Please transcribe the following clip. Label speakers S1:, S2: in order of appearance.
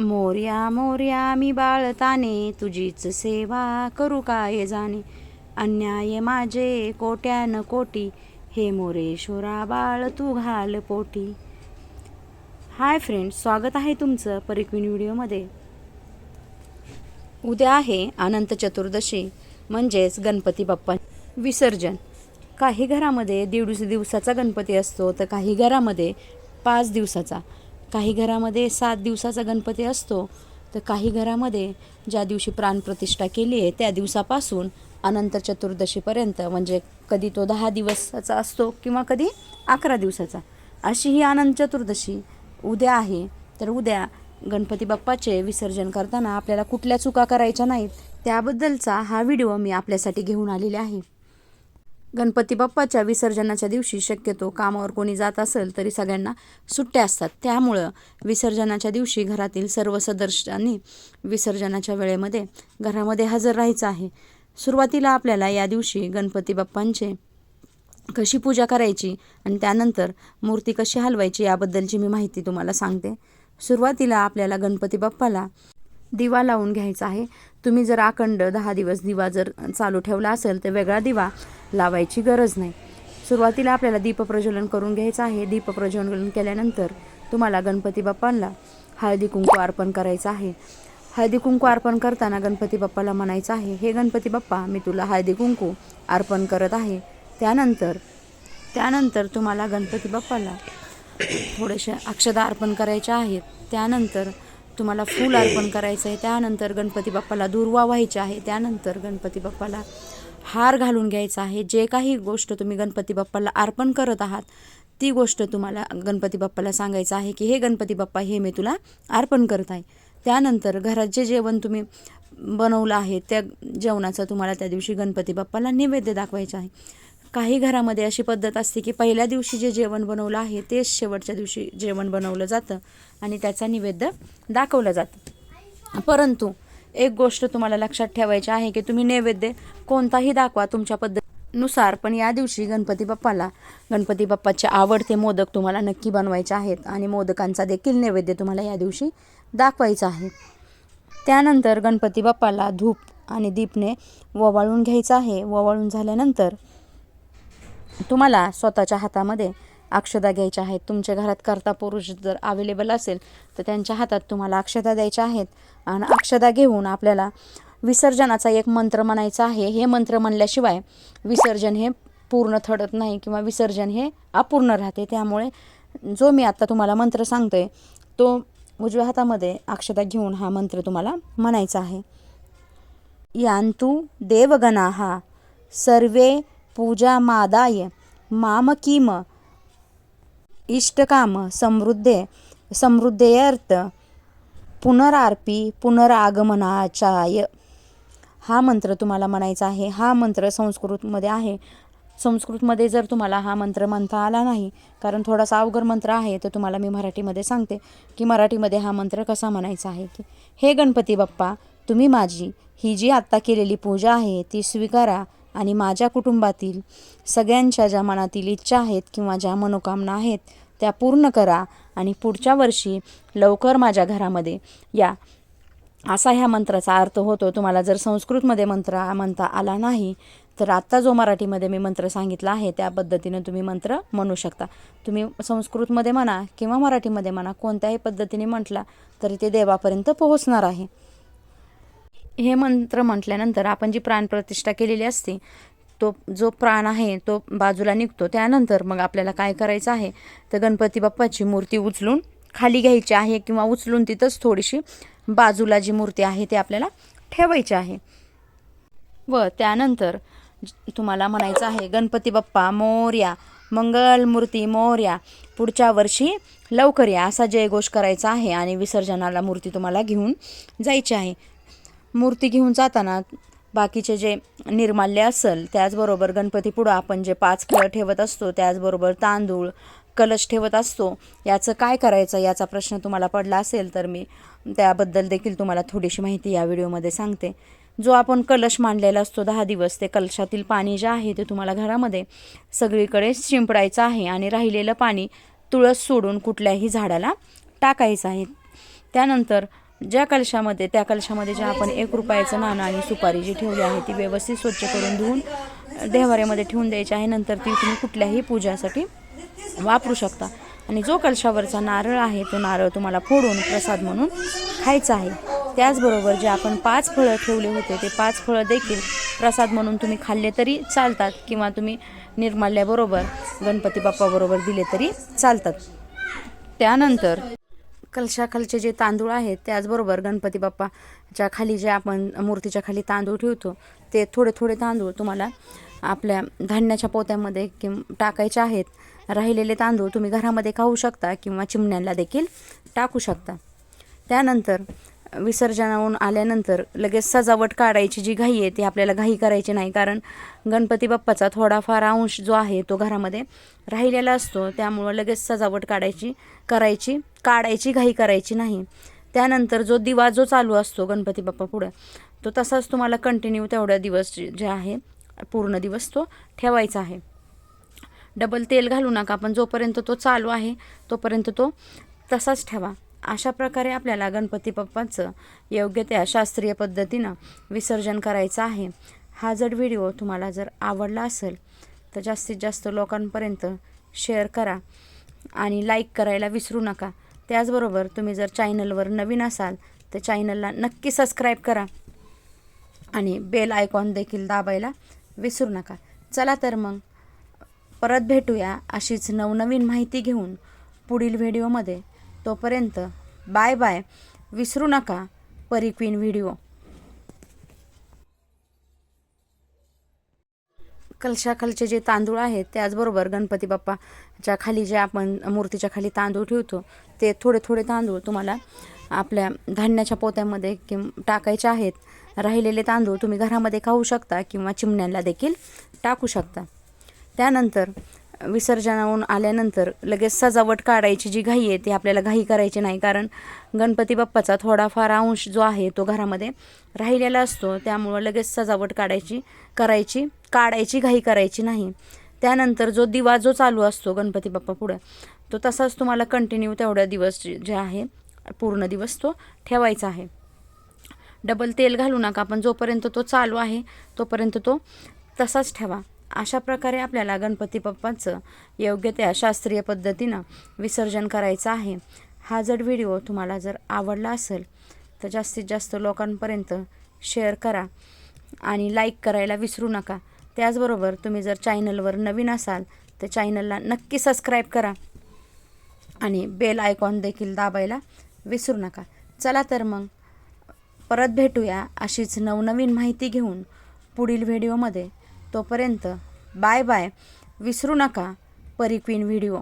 S1: मोर्या मोर्या मी बाळताने तुझीच सेवा करू काय जाणे? अन्याय माझे कोट्यान कोटी हे मोरेश्वरा बाळ तू घाल पोटी. हाय फ्रेंड्स स्वागत आहे तुमचं परिक्विन व्हिडिओमध्ये. उद्या आहे अनंत चतुर्दशी म्हणजेच गणपती बाप्पा विसर्जन. काही घरामध्ये दीड दिवसाचा गणपती असतो तर काही घरामध्ये पाच दिवसाचा. काही घरामध्ये सात दिवसाचा गणपती असतो तर काही घरामध्ये ज्या दिवशी प्राणप्रतिष्ठा केली आहे त्या दिवसापासून अनंत चतुर्दशीपर्यंत म्हणजे कधी तो दहा दिवसाचा असतो किंवा कधी अकरा दिवसाचा. अशी ही अनंत चतुर्दशी उद्या आहे तर उद्या गणपती बाप्पाचे विसर्जन करताना आपल्याला कुठल्या चुका करायच्या नाहीत त्याबद्दलचा हा व्हिडिओ मी आपल्यासाठी घेऊन आलेले आहे. गणपती बाप्पाच्या विसर्जनाच्या दिवशी शक्यतो कामावर कोणी जात असेल तरी सगळ्यांना सुट्ट्या असतात. त्यामुळं विसर्जनाच्या दिवशी घरातील सर्व सदस्यांनी विसर्जनाच्या वेळेमध्ये घरामध्ये हजर राहायचं आहे. सुरुवातीला आपल्याला या दिवशी गणपती बाप्पांचे कशी पूजा करायची आणि त्यानंतर मूर्ती कशी हलवायची याबद्दलची मी माहिती तुम्हाला सांगते. सुरुवातीला आपल्याला गणपती बाप्पाला दिवा लावून घ्यायचा आहे. तुम्ही जर अखंड दहा दिवस दिवा जर चालू ठेवला असेल तर वेगळा दिवा लावायची गरज नाही. सुरुवातीला आपल्याला दीपप्रज्वलन करून घ्यायचं आहे. दीपप्रज्वलन केल्यानंतर तुम्हाला गणपती बाप्पांना हळदी कुंकू अर्पण करायचं आहे. हळदी कुंकू अर्पण करताना गणपती बाप्पाला म्हणायचं आहे हे गणपती बाप्पा मी तुला हळदी कुंकू अर्पण करत आहे. त्यानंतर त्यानंतर तुम्हाला गणपती बाप्पाला थोडेसे अक्षदा अर्पण करायच्या आहेत. त्यानंतर तुम्हाला फूल अर्पण करायचं आहे. त्यानंतर गणपती बाप्पाला दुर्वा व्हायचे आहे. त्यानंतर गणपती बाप्पाला हार घालून घ्यायचा आहे. जे काही गोष्ट तुम्ही गणपती बाप्पाला अर्पण करत आहात ती गोष्ट तुम्हाला गणपती बाप्पाला सांगायचं आहे की हे गणपती बाप्पा हे मी तुला अर्पण करत आहे. त्यानंतर घरात जे जेवण तुम्ही बनवलं आहे त्या जेवणाचं तुम्हाला त्या दिवशी गणपती बाप्पाला नैवेद्य दाखवायचं आहे. काही घरामध्ये अशी पद्धत असते की पहिल्या दिवशी जे जेवण बनवलं आहे तेच शेवटच्या दिवशी जेवण बनवलं जातं आणि त्याचा निवेद्य दाखवलं जातं. परंतु एक गोष्ट तुम्हाला लक्षात ठेवायची आहे की तुम्ही नैवेद्य कोणताही दाखवा तुमच्या पद्धतीनुसार पण या दिवशी गणपती बाप्पाला गणपती बाप्पाचे आवडते मोदक तुम्हाला नक्की बनवायचे आहेत आणि मोदकांचा देखील नैवेद्य तुम्हाला या दिवशी दाखवायचा आहे. त्यानंतर गणपती बाप्पाला धूप आणि दीपने ववाळून घ्यायचं आहे. ववाळून झाल्यानंतर तुम्हाला स्वतःच्या हातामध्ये अक्षदा घ्यायच्या आहेत. तुमच्या घरात करता पुरुष जर अवेलेबल असेल तर त्यांच्या हातात तुम्हाला अक्षदा द्यायच्या आहेत. आणि अक्षदा घेऊन आपल्याला विसर्जनाचा एक मंत्र म्हणायचा आहे. हे मंत्र म्हणल्याशिवाय विसर्जन हे पूर्ण थडत नाही किंवा विसर्जन हे अपूर्ण राहते. त्यामुळे जो मी आत्ता तुम्हाला मंत्र सांगतोय तो उजव्या हातामध्ये अक्षता घेऊन हा मंत्र तुम्हाला म्हणायचा आहे. यान्तु देवगणाः सर्वे पूजा मादाय माम किम इष्टकाम समृद्धे समृद्धेयर्थ पुनरार्पी पुनरागमनाचाय हा मंत्र तुम्हाला म्हणायचा आहे. हा मंत्र संस्कृतमध्ये आहे. संस्कृतमध्ये जर तुम्हाला हा मंत्र म्हणता आला नाही कारण थोडासा अवघड मंत्र आहे तर तुम्हाला मी मराठीमध्ये सांगते की मराठीमध्ये हा मंत्र कसा म्हणायचा आहे की हे गणपती बाप्पा तुम्ही माझी ही जी आत्ता केलेली पूजा आहे ती स्वीकारा आणि माझ्या कुटुंबातील सगळ्यांच्या ज्या मनातील इच्छा आहेत किंवा ज्या मनोकामना आहेत त्या पूर्ण करा आणि पुढच्या वर्षी लवकर माझ्या घरामध्ये या. असा ह्या मंत्राचा अर्थ होतो. तुम्हाला जर संस्कृतमध्ये मंत्र म्हणता आला नाही तर आत्ता जो मराठीमध्ये मी मंत्र सांगितला आहे त्या पद्धतीने तुम्ही मंत्र म्हणू शकता. तुम्ही संस्कृतमध्ये म्हणा किंवा मराठीमध्ये म्हणा कोणत्याही पद्धतीने म्हटला तरी ते देवापर्यंत पोहोचणार आहे. हे मंत्र म्हटल्यानंतर आपण जी प्राणप्रतिष्ठा केलेली असते तो जो प्राण आहे तो बाजूला निघतो. त्यानंतर मग आपल्याला काय करायचं आहे? तर गणपती बाप्पाची मूर्ती उचलून खाली घ्यायची आहे किंवा उचलून तिथंच थोडीशी बाजूला जी मूर्ती आहे ती आपल्याला ठेवायची आहे. व त्यानंतर तुम्हाला म्हणायचं आहे गणपती बाप्पा मोर्या मंगल मूर्ती मोर्या पुढच्या वर्षी लवकर या असा जयघोष करायचा आहे आणि विसर्जनाला मूर्ती तुम्हाला घेऊन जायची आहे. मूर्ती घेऊन जाताना बाकीचे जे निर्माल्य असेल त्याचबरोबर गणपती पुढं आपण जे पाच फळं ठेवत असतो त्याचबरोबर तांदूळ कलश ठेवत असतो याचं काय करायचं याचा प्रश्न तुम्हाला पडला असेल तर मी त्याबद्दल देखील तुम्हाला थोडीशी माहिती या व्हिडिओमध्ये सांगते. जो आपण कलश मांडलेला असतो दहा दिवस ते कलशातील पाणी जे आहे ते तुम्हाला घरामध्ये सगळीकडे शिंपडायचं आहे आणि राहिलेलं पाणी तुळस सोडून कुठल्याही झाडाला टाकायचं आहे. त्यानंतर ज्या कलशामध्ये त्या कलशामध्ये जे आपण एक रुपयाचं नाणं आणि सुपारी जी ठेवली आहे ती व्यवस्थित स्वच्छ करून धुवून देवाऱ्यामध्ये ठेवून द्यायची आहे. नंतर ती तुम्ही कुठल्याही पूजासाठी वापरू शकता. आणि जो कलशावरचा नारळ आहे तो नारळ तुम्हाला फोडून प्रसाद म्हणून खायचा आहे. त्याचबरोबर जे आपण पाच फळं ठेवले होते ते पाच फळं देखील प्रसाद म्हणून तुम्ही खाल्ले तरी चालतात किंवा तुम्ही निर्माल्याबरोबर गणपती बाप्पाबरोबर दिले तरी चालतात. त्यानंतर कलशाखालचे जे तांदूळ आहेत त्याचबरोबर गणपती बाप्पाच्या खाली जे आपण मूर्तीच्या खाली तांदूळ ठेवतो ते थोडे थोडे तांदूळ तुम्हाला आपल्या धान्याच्या पोत्यामध्ये कि टाकायचे आहेत. राहिलेले तांदूळ तुम्ही घरामध्ये खाऊ शकता किंवा चिमण्यांना देखील टाकू शकता. त्यानंतर विसर्जनाहून आल्यानंतर लगेच सजावट काढायची जी घाई आहे ती आपल्याला घाई करायची नाही. कारण गणपती बाप्पाचा थोडाफार अंश जो आहे तो घरामध्ये राहिलेला असतो. त्यामुळं लगेच सजावट काढायची करायची काढायची घाई करायची नाही. त्यानंतर जो दिवा जो चालू असतो गणपती बाप्पा पुढं तो तसाच तुम्हाला कंटिन्यू तेवढ्या दिवस जे जे आहे पूर्ण दिवस तो ठेवायचा आहे. डबल तेल घालू नका पण जोपर्यंत तो चालू आहे तोपर्यंत तो तसाच ठेवा. अशा प्रकारे आपल्याला गणपती बाप्पाचं योग्य त्या शास्त्रीय पद्धतीनं विसर्जन करायचं आहे. हा जर व्हिडिओ तुम्हाला जर आवडला असेल तर जास्तीत जास्त लोकांपर्यंत शेअर करा आणि लाईक करायला विसरू नका. त्याचबरोबर तुम्ही जर चॅनलवर नवीन असाल तर चॅनलला नक्की सबस्क्राईब करा. आणि बेल आयकॉन देखील दाबायला विसरू नका. चला तर मग परत भेटूया अशीच नवनवीन माहिती घेऊन पुढील व्हिडिओमध्ये तोपर्यंत बाय बाय विसरू नका. परिक्वीन व्हिडिओ कलशाखालचे जे तांदूळ आहेत त्याचबरोबर गणपती बाप्पाच्या खाली जे आपण मूर्तीच्या खाली तांदूळ ठेवतो ते थोडे थोडे तांदूळ तुम्हाला आपल्या धान्याच्या पोत्यामध्ये कि टाकायचे आहेत. राहिलेले तांदूळ तुम्ही घरामध्ये खाऊ शकता किंवा चिमण्यांना देखील टाकू शकता. त्यानंतर विसर्जनाहून आल्यानंतर लगेच सजावट काढायची जी घाई आहे ती आपल्याला घाई करायची नाही. कारण गणपती बाप्पाचा थोडाफार अंश जो आहे तो घरामध्ये राहिलेला असतो. त्यामुळं लगेच सजावट काढायची करायची काढायची घाई करायची नाही. त्यानंतर जो दिवा जो चालू असतो गणपती बाप्पा पुढं तो तसाच तुम्हाला कंटिन्यू तेवढ्या दिवस जे जे आहे पूर्ण दिवस तो ठेवायचा आहे. डबल तेल घालू नका पण जोपर्यंत तो चालू आहे तोपर्यंत तो तसाच ठेवा. अशा प्रकारे आपल्याला गणपती बाप्पाचं योग्य त्या शास्त्रीय पद्धतीनं विसर्जन करायचं आहे. हा जर व्हिडिओ तुम्हाला जर आवडला असेल तर जास्तीत जास्त लोकांपर्यंत शेअर करा आणि लाईक करायला विसरू नका. त्याचबरोबर तुम्ही जर चॅनलवर नवीन असाल तर चॅनलला नक्की सबस्क्राईब करा. आणि बेल आयकॉन देखील दाबायला विसरू नका. चला तर मग परत भेटूया अशीच नवनवीन माहिती घेऊन पुढील व्हिडिओमध्ये तोपर्यंत बाय बाय विसरू नका. परिक्वीन व्हिडिओ